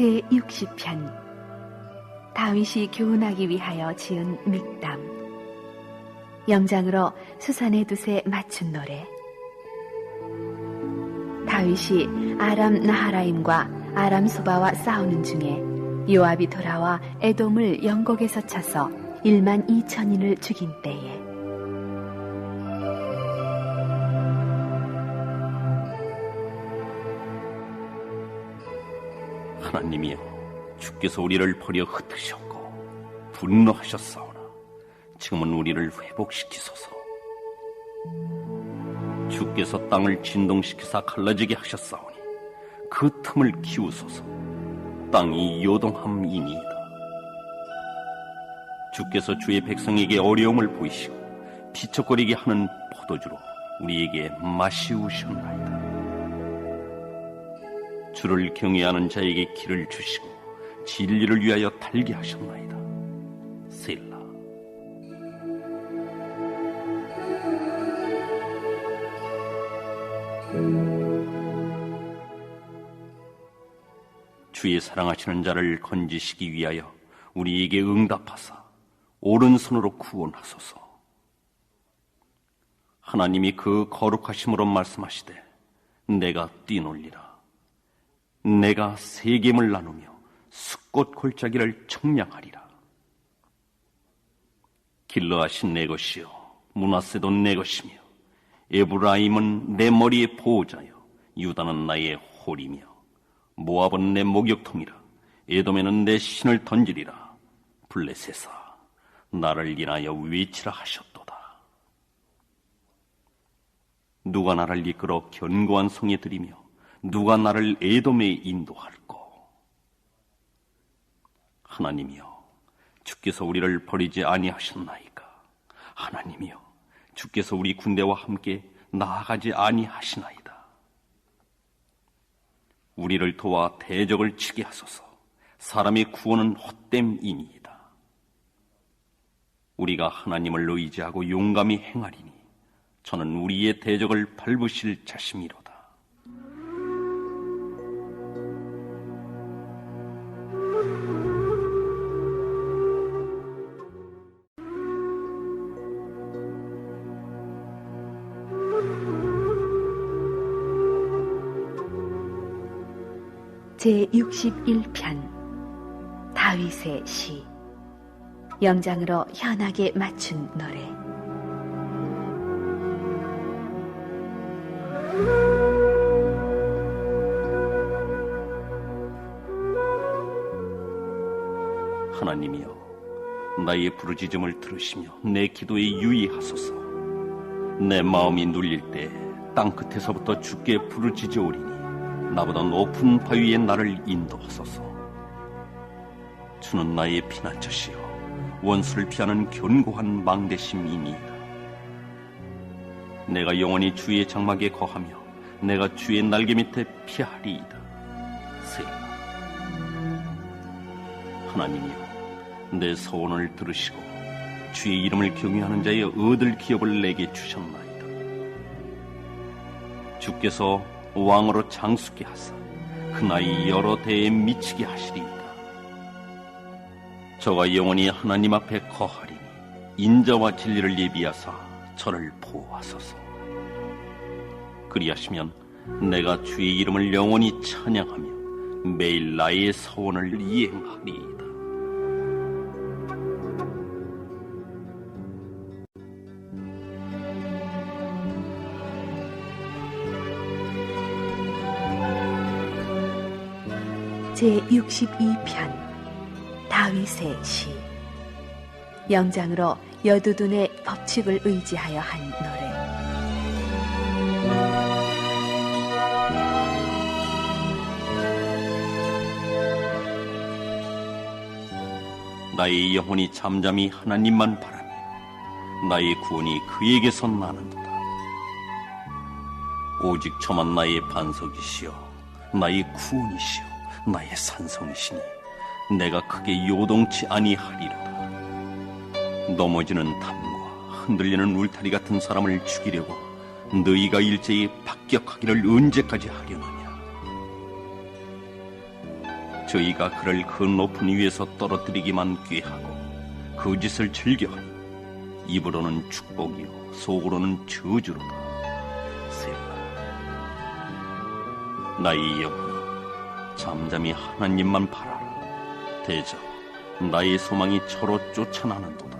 제60편. 다윗이 교훈하기 위하여 지은 믹담 영장으로 수산의 두세 맞춘 노래. 다윗이 아람 나하라임과 아람 소바와 싸우는 중에 요압이 돌아와 에돔을 영곡에서 쳐서 1만 2천인을 죽인 때에 하나님이여 주께서 우리를 버려 흩으셨고 분노하셨사오나 지금은 우리를 회복시키소서. 주께서 땅을 진동시키사 갈라지게 하셨사오니 그 틈을 키우소서. 땅이 요동함이니이다. 주께서 주의 백성에게 어려움을 보이시고 비척거리게 하는 포도주로 우리에게 마시우셨나이다 주를 경외하는 자에게 길을 주시고 진리를 위하여 달게 하셨나이다. 셀라. 주의 사랑하시는 자를 건지시기 위하여 우리에게 응답하사 오른손으로 구원하소서. 하나님이 그 거룩하심으로 말씀하시되 내가 뛰놀리라. 내가 세겜을 나누며 숫꽃 골짜기를 청량하리라. 길러하신 내 것이요 문하세도 내 것이며 에브라임은 내 머리의 보호자요 유다는 나의 홀이며 모압은 내 목욕통이라 에돔에는 내 신을 던지리라 블레셋아 나를 인하여 외치라 하셨도다. 누가 나를 이끌어 견고한 성에 들이며 누가 나를 에돔에 인도할꼬? 하나님이여, 주께서 우리를 버리지 아니하셨나이까? 하나님이여, 주께서 우리 군대와 함께 나아가지 아니하시나이다. 우리를 도와 대적을 치게 하소서. 사람의 구원은 헛됨이니이다. 우리가 하나님을 의지하고 용감히 행하리니 저는 우리의 대적을 밟으실 자심이로 제61편 다윗의 시. 영장으로 현하게 맞춘 노래. 하나님이여 나의 부르짖음을 들으시며 내 기도에 유의하소서. 내 마음이 눌릴 때 땅끝에서부터 주께 부르짖어오리니 나보다 높은 바위에 나를 인도하소서. 주는 나의 피난처시여 원수를 피하는 견고한 망대심이니이다. 내가 영원히 주의 장막에 거하며 내가 주의 날개 밑에 피하리이다. 세라 하나님이여 내 소원을 들으시고 주의 이름을 경외하는 자의 얻을 기업을 내게 주셨나이다. 주께서 왕으로 장수케 하사 그 나이 여러 대에 미치게 하시리이다. 저가 영원히 하나님 앞에 거하리니 인자와 진리를 예비하사 저를 보호하소서. 그리하시면 내가 주의 이름을 영원히 찬양하며 매일 나의 소원을 이행하리이다. 제62편 다윗의 시 영장으로 여두둔의 법칙을 의지하여 한 노래 나의 영혼이 잠잠히 하나님만 바라며 나의 구원이 그에게서 나는도다. 오직 저만 나의 반석이시여 나의 구원이시여 나의 산성이시니 내가 크게 요동치 아니하리로다. 넘어지는 담과 흔들리는 울타리 같은 사람을 죽이려고 너희가 일제히 박격하기를 언제까지 하려느냐? 저희가 그를 그 높은 위에서 떨어뜨리기만 꾀하고 그 짓을 즐겨하니 입으로는 축복이요 속으로는 저주로다. 셀라. 나의 영혼아 잠잠히 하나님만 바라라. 대저 나의 소망이 저로 쫓아나는도다.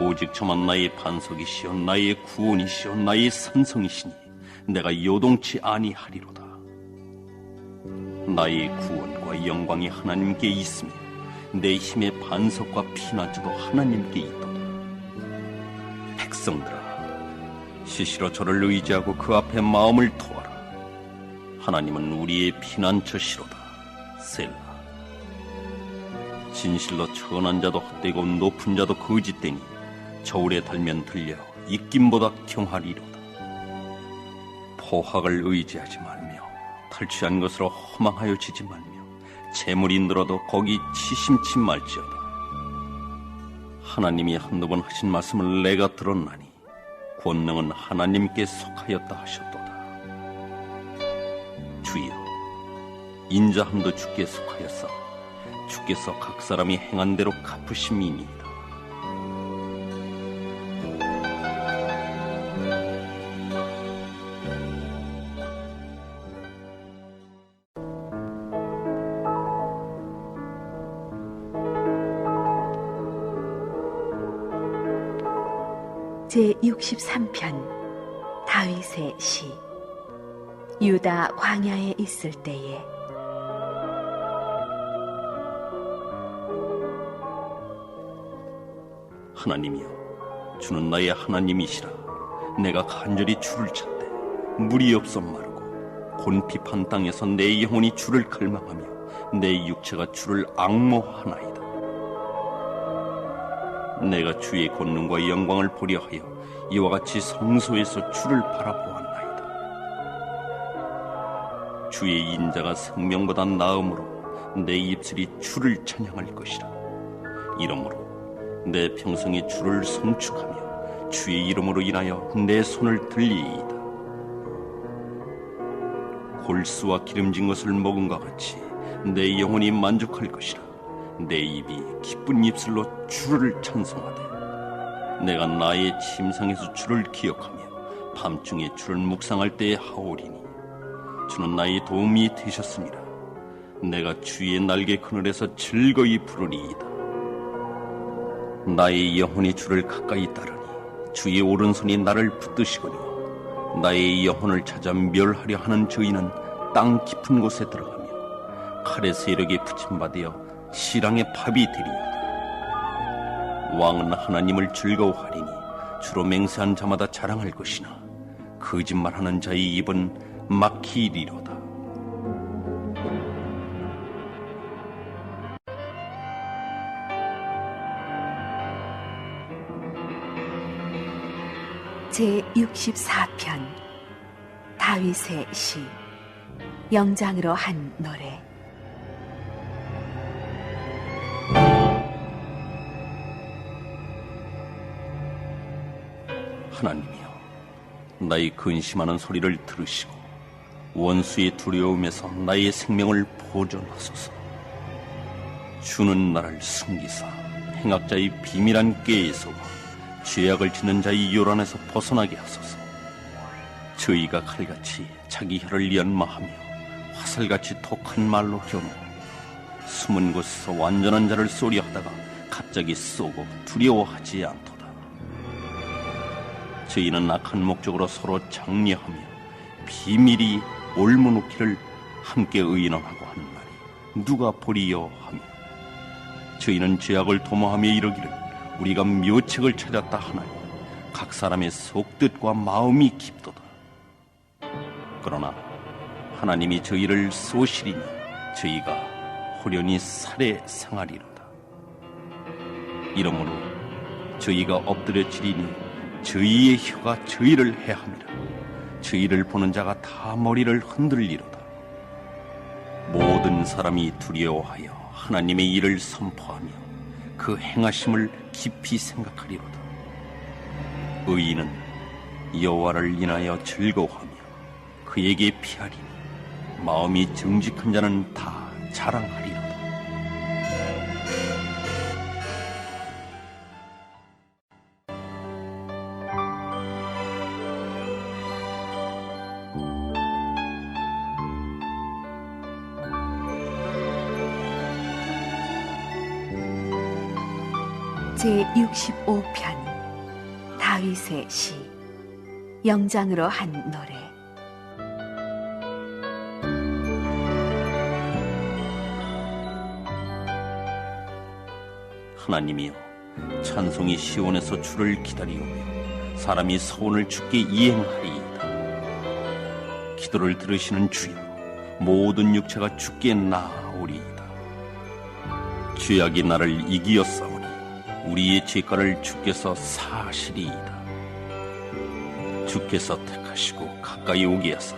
오직 저만 나의 반석이시여 나의 구원이시여 나의 산성이시니 내가 요동치 아니하리로다. 나의 구원과 영광이 하나님께 있으며 내 힘의 반석과 피난처도 하나님께 있도다. 백성들아, 시시로 저를 의지하고 그 앞에 마음을 토하라. 하나님은 우리의 피난처시로다. 셀라. 진실로 천한 자도 헛되고 높은 자도 거짓되니 저울에 달면 들려 입김보다 경하리로다. 포학을 의지하지 말며 탈취한 것으로 허망하여 지지 말며 재물이 늘어도 거기 치심치 말지어다. 하나님이 한두 번 하신 말씀을 내가 들었나니 권능은 하나님께 속하였다 하셨도다. 주여, 인자함도 주께 속하였사. 주께서 각 사람이 행한 대로 갚으심이니이다. 제 63편 다윗의 시 유다 광야에 있을 때에 하나님이여, 주는 나의 하나님이시라. 내가 간절히 주를 찾되 물이 없어 마르고 곤핍한 땅에서 내 영혼이 주를 갈망하며 내 육체가 주를 악모하나이다. 내가 주의 권능과 영광을 보려 하여 이와 같이 성소에서 주를 바라보았나이다. 주의 인자가 생명보다 나음으로 내 입술이 주를 찬양할 것이라. 이러므로 내 평생에 주를 성축하며 주의 이름으로 인하여 내 손을 들리이다. 골수와 기름진 것을 먹은 것 같이 내 영혼이 만족할 것이라. 내 입이 기쁜 입술로 주를 찬송하되 내가 나의 침상에서 주를 기억하며 밤중에 주를 묵상할 때에 하오리니 주는 나의 도움이 되셨습니다. 내가 주의 날개 그늘에서 즐거이 부르리이다. 나의 영혼이 주를 가까이 따르니 주의 오른손이 나를 붙드시거니와 나의 영혼을 찾아 멸하려 하는 저희는 땅 깊은 곳에 들어가며 칼의 세력에 붙임받으어 시랑의 팝이 되리이다. 왕은 하나님을 즐거워하리니 주로 맹세한 자마다 자랑할 것이나 거짓말하는 자의 입은 막히리로다. 제 64편 다윗의 시 영장으로 한 노래 하나님이여, 나의 근심하는 소리를 들으시고 원수의 두려움에서 나의 생명을 보존하소서. 주는 나를 숨기사 행악자의 비밀한 꾀에서와 죄악을 짓는 자의 요란에서 벗어나게 하소서. 저희가 칼같이 자기 혀를 연마하며 화살같이 독한 말로 겨누고 숨은 곳에서 완전한 자를 쏘리하다가 갑자기 쏘고 두려워하지 않도다. 저희는 악한 목적으로 서로 장려하며 비밀이 올무놓기를 함께 의논하고 하는 말이 누가 보리요 하며 저희는 죄악을 도모하며 이러기를 우리가 묘책을 찾았다 하나니 각 사람의 속뜻과 마음이 깊도다. 그러나 하나님이 저희를 쏘시리니 저희가 호련히 살에 상하리로다. 이러므로 저희가 엎드려지리니 저희의 혀가 저희를 해함이라. 저희를 보는 자가 다 머리를 흔들리로다. 모든 사람이 두려워하여 하나님의 일을 선포하며 그 행하심을 깊이 생각하리로다. 의인은 여호와를 인하여 즐거워하며 그에게 피하리니 마음이 정직한 자는 다 자랑하리로 제 65편 다윗의 시 영장으로 한 노래. 하나님이여 찬송이 시온에서 주를 기다리오며 사람이 서원을 주께 이행하리이다. 기도를 들으시는 주여 모든 육체가 주께 나아오리이다. 죄악이 나를 이기었사오니 우리의 죄가를 주께서 사시리이다 주께서 택하시고 가까이 오게 하사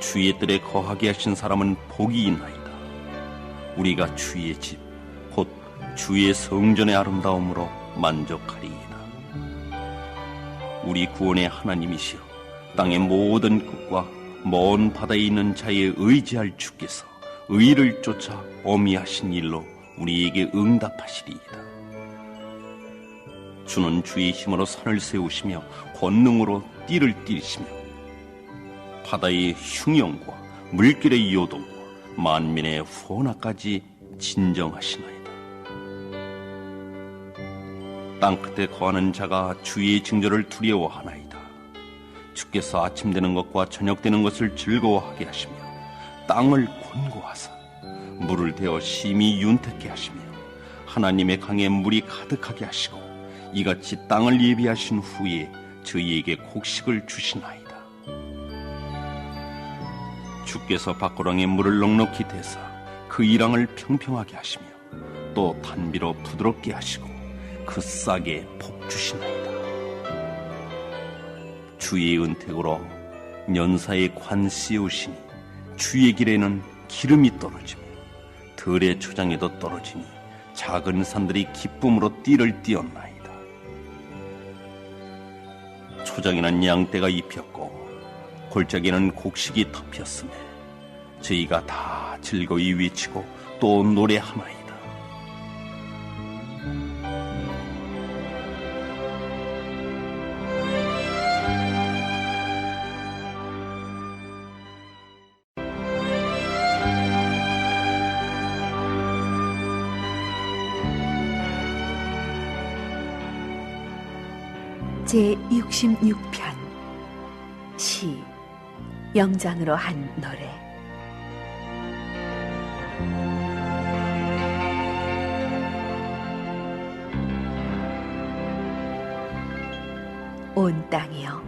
주의 뜰에 거하게 하신 사람은 복이 있나이다 우리가 주의 집 곧 주의 성전의 아름다움으로 만족하리이다. 우리 구원의 하나님이시여 땅의 모든 끝과 먼 바다에 있는 자에 의지할 주께서 의를 쫓아 어미하신 일로 우리에게 응답하시리이다. 주는 주의 힘으로 산을 세우시며 권능으로 띠를 띠시며 바다의 흉영과 물길의 요동과 만민의 후원화까지 진정하시나이다. 땅 끝에 거하는 자가 주의 징조를 두려워하나이다. 주께서 아침 되는 것과 저녁 되는 것을 즐거워하게 하시며 땅을 권고하사 물을 대어 심히 윤택게 하시며 하나님의 강에 물이 가득하게 하시고 이같이 땅을 예비하신 후에 저희에게 곡식을 주시나이다. 주께서 밖으랑에 물을 넉넉히 대사 그 이랑을 평평하게 하시며 또 단비로 부드럽게 하시고 그 싹에 복 주시나이다. 주의 은택으로 연사의 관 씌우시니 주의 길에는 기름이 떨어지며 들의 초장에도 떨어지니 작은 산들이 기쁨으로 띠를 띄었나이 다. 초장에는 양떼가 입혔고 골짜기는 곡식이 덮였으며 저희가 다 즐거이 외치고 또 노래하나이 제 66편. 시. 영장으로 한 노래. 온 땅이여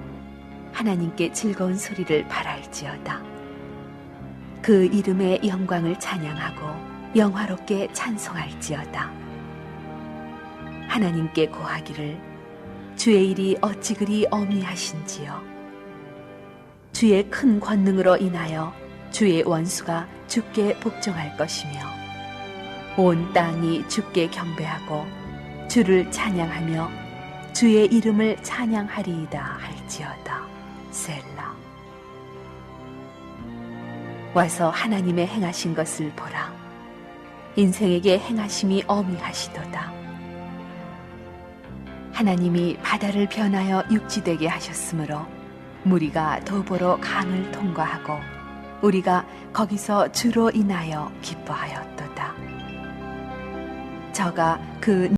하나님께 즐거운 소리를 바랄지어다. 그 이름의 영광을 찬양하고 영화롭게 찬송할지어다. 하나님께 고하기를 주의 일이 어찌 그리 어미하신지요. 주의 큰 권능으로 인하여 주의 원수가 주께 복종할 것이며 온 땅이 주께 경배하고 주를 찬양하며 주의 이름을 찬양하리이다 할지어다. 셀라. 와서 하나님의 행하신 것을 보라. 인생에게 행하심이 어미하시도다. 하나님이 바다를 변하여 육지되게 하셨으므로 무리가 도보로 강을 통과하고 우리가 거기서 주로 인하여 기뻐하였도다. 저가 그